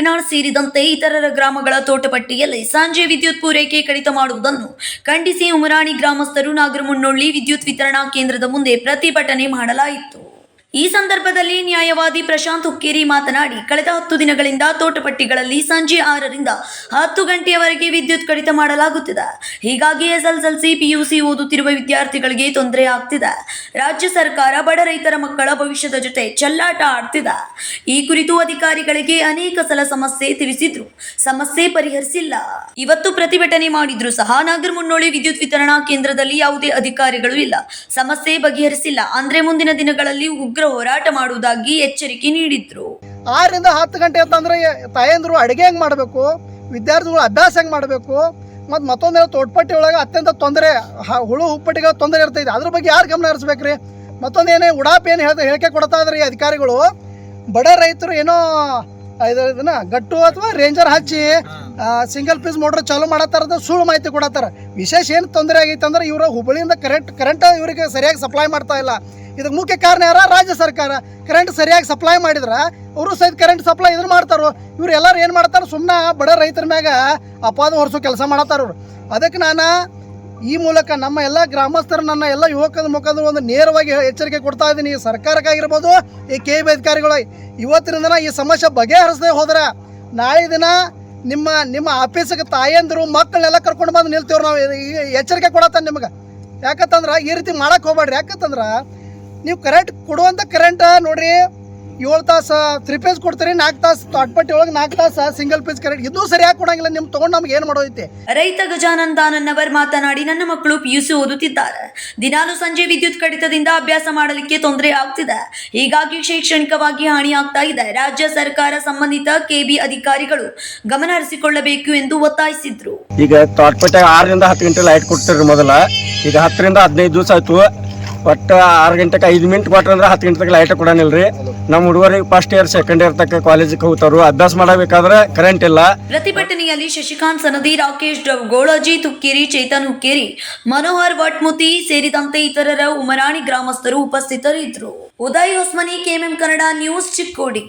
ಯತ್ನಾಳ್ ಸೇರಿದಂತೆ ಇತರರ ಗ್ರಾಮಗಳ ತೋಟಪಟ್ಟಿಯಲ್ಲಿ ಸಂಜೆ ವಿದ್ಯುತ್ ಪೂರೈಕೆ ಕಡಿತ ಮಾಡುವುದನ್ನು ಖಂಡಿಸಿ ಉಮರಾಣಿ ಗ್ರಾಮಸ್ಥರು ನಾಗರಮುನ್ನೊಳ್ಳಿ ವಿದ್ಯುತ್ ವಿತರಣಾ ಕೇಂದ್ರದ ಮುಂದೆ ಪ್ರತಿಭಟನೆ ಮಾಡಲಾಯಿತು. ಈ ಸಂದರ್ಭದಲ್ಲಿ ನ್ಯಾಯವಾದಿ ಪ್ರಶಾಂತ್ ಹುಕ್ಕೇರಿ ಮಾತನಾಡಿ, ಕಳೆದ ಹತ್ತು ದಿನಗಳಿಂದ ತೋಟಪಟ್ಟಿಗಳಲ್ಲಿ ಸಂಜೆ ಆರರಿಂದ ಹತ್ತು ಗಂಟೆಯವರೆಗೆ ವಿದ್ಯುತ್ ಕಡಿತ ಮಾಡಲಾಗುತ್ತಿದೆ. ಹೀಗಾಗಿ ಎಸ್ಎಲ್ಎಲ್ಸಿ ಪಿಯುಸಿ ಓದುತ್ತಿರುವ ವಿದ್ಯಾರ್ಥಿಗಳಿಗೆ ತೊಂದರೆ ಆಗ್ತಿದೆ. ರಾಜ್ಯ ಸರ್ಕಾರ ಬಡ ರೈತರ ಮಕ್ಕಳ ಭವಿಷ್ಯದ ಜೊತೆ ಚೆಲ್ಲಾಟ ಆಡ್ತಿದೆ. ಈ ಕುರಿತು ಅಧಿಕಾರಿಗಳಿಗೆ ಅನೇಕ ಸಲ ಸಮಸ್ಯೆ ತಿಳಿಸಿದ್ರು. ಸಮಸ್ಯೆ ಪರಿಹರಿಸಿಲ್ಲ. ಇವತ್ತು ಪ್ರತಿಭಟನೆ ಮಾಡಿದ್ರು ಸಹ ನಾಗರಮುನ್ನೋಳಿ ವಿದ್ಯುತ್ ವಿತರಣಾ ಕೇಂದ್ರದಲ್ಲಿ ಯಾವುದೇ ಅಧಿಕಾರಿಗಳು ಇಲ್ಲ. ಸಮಸ್ಯೆ ಬಗೆಹರಿಸಿಲ್ಲ. ಅಂದ್ರೆ ಮುಂದಿನ ದಿನಗಳಲ್ಲಿ ಉಗ್ರ ಹೋರಾಟ ಮಾಡುವುದಾಗಿ ಎಚ್ಚರಿಕೆ ನೀಡಿದ್ರು. ಆರರಿಂದ ಹತ್ತು ಗಂಟೆ ಅಂತಂದ್ರೆ ತಾಯಂದ್ರು ಅಡುಗೆ ಹೆಂಗೆ ಮಾಡಬೇಕು, ವಿದ್ಯಾರ್ಥಿಗಳು ಅಭ್ಯಾಸ ಹೆಂಗೆ ಮಾಡಬೇಕು, ಮತ್ತು ಮತ್ತೊಂದು ತೋಟಪಟ್ಟಿ ಒಳಗೆ ಅತ್ಯಂತ ತೊಂದರೆ ಹುಳು ಉಪ್ಪಟ್ಟಿಗಳ ತೊಂದರೆ ಇರ್ತೈತೆ. ಅದ್ರ ಬಗ್ಗೆ ಯಾರು ಗಮನ ಹರಿಸ್ಬೇಕ್ರಿ? ಮತ್ತೊಂದು ಏನೇ ಉಡಾಪ್ ಏನು ಹೇಳ್ತಾ ಹೇಳಿಕೆ ಕೊಡ್ತಾ ಇದ್ರಿ ಈ ಅಧಿಕಾರಿಗಳು. ಬಡ ರೈತರು ಏನೋ, ಇದು, ಇದನ್ನ ಗಟ್ಟು ಅಥವಾ ರೇಂಜರ್ ಹಚ್ಚಿ ಸಿಂಗಲ್ ಪೀಸ್ ಮೋಟ್ರ್ ಚಾಲೂ ಮಾಡತ್ತಾರದ ಸುಳ್ಳು ಮಾಹಿತಿ ಕೊಡತ್ತಾರ. ವಿಶೇಷ ಏನು ತೊಂದರೆ ಆಗೈತೆ ಅಂದ್ರೆ ಇವರು ಹುಬ್ಬಳ್ಳಿಯಿಂದ ಕರೆಂಟ್ ಕರೆಂಟ್ ಇವರಿಗೆ ಸರಿಯಾಗಿ ಸಪ್ಲೈ ಮಾಡ್ತಾ ಇಲ್ಲ. ಇದಕ್ಕೆ ಮುಖ್ಯ ಕಾರಣ ಯಾರ? ರಾಜ್ಯ ಸರ್ಕಾರ. ಕರೆಂಟ್ ಸರಿಯಾಗಿ ಸಪ್ಲೈ ಮಾಡಿದ್ರೆ, ಅವರು ಸಹಿತ ಕರೆಂಟ್ ಸಪ್ಲೈ ಇದನ್ನ ಮಾಡ್ತಾರೋ. ಇವ್ರು ಎಲ್ಲರೂ ಏನು ಮಾಡ್ತಾರೆ? ಸುಮ್ಮನೆ ಬಡ ರೈತರ ಮ್ಯಾಗ ಅಪಾದ ಹೊರಿಸೋ ಕೆಲಸ ಮಾಡತ್ತಾರ ಅವರು. ಅದಕ್ಕೆ ನಾನು ಈ ಮೂಲಕ ನಮ್ಮ ಎಲ್ಲ ಗ್ರಾಮಸ್ಥರು, ನನ್ನ ಎಲ್ಲ ಯುವಕರ ಮುಖದ ಒಂದು ನೇರವಾಗಿ ಎಚ್ಚರಿಕೆ ಕೊಡ್ತಾ ಇದ್ದೀನಿ. ಈ ಸರ್ಕಾರಕ್ಕಾಗಿರ್ಬೋದು, ಈ ಕೆ ಬಿ ಅಧಿಕಾರಿಗಳು ಇವತ್ತಿನ ದಿನ ಈ ಸಮಸ್ಯೆ ಬಗೆಹರಿಸದೆ ಹೋದ್ರೆ, ನಾಳೆ ದಿನ ನಿಮ್ಮ ನಿಮ್ಮ ಆಫೀಸಿಗೆ ತಾಯಂದಿರು, ಮಕ್ಕಳನ್ನೆಲ್ಲ ಕರ್ಕೊಂಡು ಬಂದು ನಿಲ್ತೇವ್ರು ನಾವು. ಎಚ್ಚರಿಕೆ ಕೊಡತ್ತ ನಿಮಗೆ. ಯಾಕಂತಂದ್ರೆ ಈ ರೀತಿ ಮಾಡಕ್ಕೆ ಹೋಗ್ಬೇಡ್ರಿ. ಯಾಕಂತಂದ್ರೆ ನೀವು ಕರೆಂಟ್ ಕೊಡುವಂಥ ಕರೆಂಟ್ ನೋಡ್ರಿ ಏಳು ತಾಸು ತ್ರೀ ಪೇಸ್ ಕೊಡ್ತೀರಿ ನಾಲ್ಕು ತಾಸು ತಾಟ್ಪಟ್ಟಿ ಒಳಗೆ ನಾಲ್ಕು ತಾಸು ಸಿಂಗಲ್ ಪೇಸ್ ಕರೆಂಟ್ ಇದು ಸರಿಯಾಗಿ ಕೊಡಂಗಿಲ್ಲ ನಿಮ್ಗೆ ತೊಗೊಂಡು ನಮ್ಗೆ ಏನು ಮಾಡೋದೈತೆ? ರೈತ ಗಜಾನಂದಾನನ್ನವರ್ ಮಾತನಾಡಿ ನನ್ನ ಮಕ್ಕಳು ಪಿಯುಸಿ ಓದುತ್ತಿದ್ದಾರೆ. ದಿನಾಲು ಸಂಜೆ ವಿದ್ಯುತ್ ಕಡಿತದಿಂದ ಅಭ್ಯಾಸ ಮಾಡಲಿಕ್ಕೆ ತೊಂದರೆ ಆಗ್ತಿದೆ. ಹೀಗಾಗಿ ಶೈಕ್ಷಣಿಕವಾಗಿ ಹಾನಿ ಆಗ್ತಾ ಇದೆ. ರಾಜ್ಯ ಸರ್ಕಾರ ಸಂಬಂಧಿತ ಕೆಬಿ ಅಧಿಕಾರಿಗಳು ಗಮನ ಹರಿಸಿಕೊಳ್ಳಬೇಕು ಎಂದು ಒತ್ತಾಯಿಸಿದ್ರು. ಈಗ ತಾಟ್ಪಟ್ಟಿ ಆರರಿಂದ ಹತ್ತು ಗಂಟೆ ಲೈಟ್ ಕೊಡ್ತಾರೆ ಮೊದಲ. ಈಗ ಹತ್ತರಿಂದ ಹದಿನೈದು ದಿವಸ ಆಯ್ತು. ಒಟ್ಟು ಆರು ಗಂಟೆಗೆ ಐದು ಮಿನಿಟ್ ಕೊಟ್ರೆ ಅಂದ್ರೆ ಹತ್ತು ಗಂಟೆಗೆ ಲೈಟ್ ಕೊಡೋನಿಲ್ರಿ. ನಮ್ಮ ಹುಡುಗರಿಗೆ ಫಸ್ಟ್ ಇಯರ್ ಸೆಕೆಂಡ್ ಇಯರ್ ತಕ್ಕ ಕಾಲೇಜಿಗೆ ಹೋಗ್ತಾರು ಅಭ್ಯಾಸ ಮಾಡಬೇಕಾದ್ರೆ ಕರೆಂಟ್ ಇಲ್ಲ. ಪ್ರತಿಭಟನೆಯಲ್ಲಿ ಶಶಿಕಾಂತ್ ಸನದಿ, ರಾಕೇಶ್ ಗೋಳಜಿ, ತುಕ್ಕೇರಿ, ಚೇತನ್ ಹುಕ್ಕೇರಿ, ಮನೋಹರ್ ವಟ್ಮುತಿ ಸೇರಿದಂತೆ ಇತರರ ಉಮರಾಣಿ ಗ್ರಾಮಸ್ಥರು ಉಪಸ್ಥಿತರಿದ್ರು ಉದಯ್ ಹೊಸ್ಮನಿ, ಕೆಎಂಎಂ ಕನ್ನಡ ನ್ಯೂಸ್ ಚಿಕ್ಕೋಡಿ.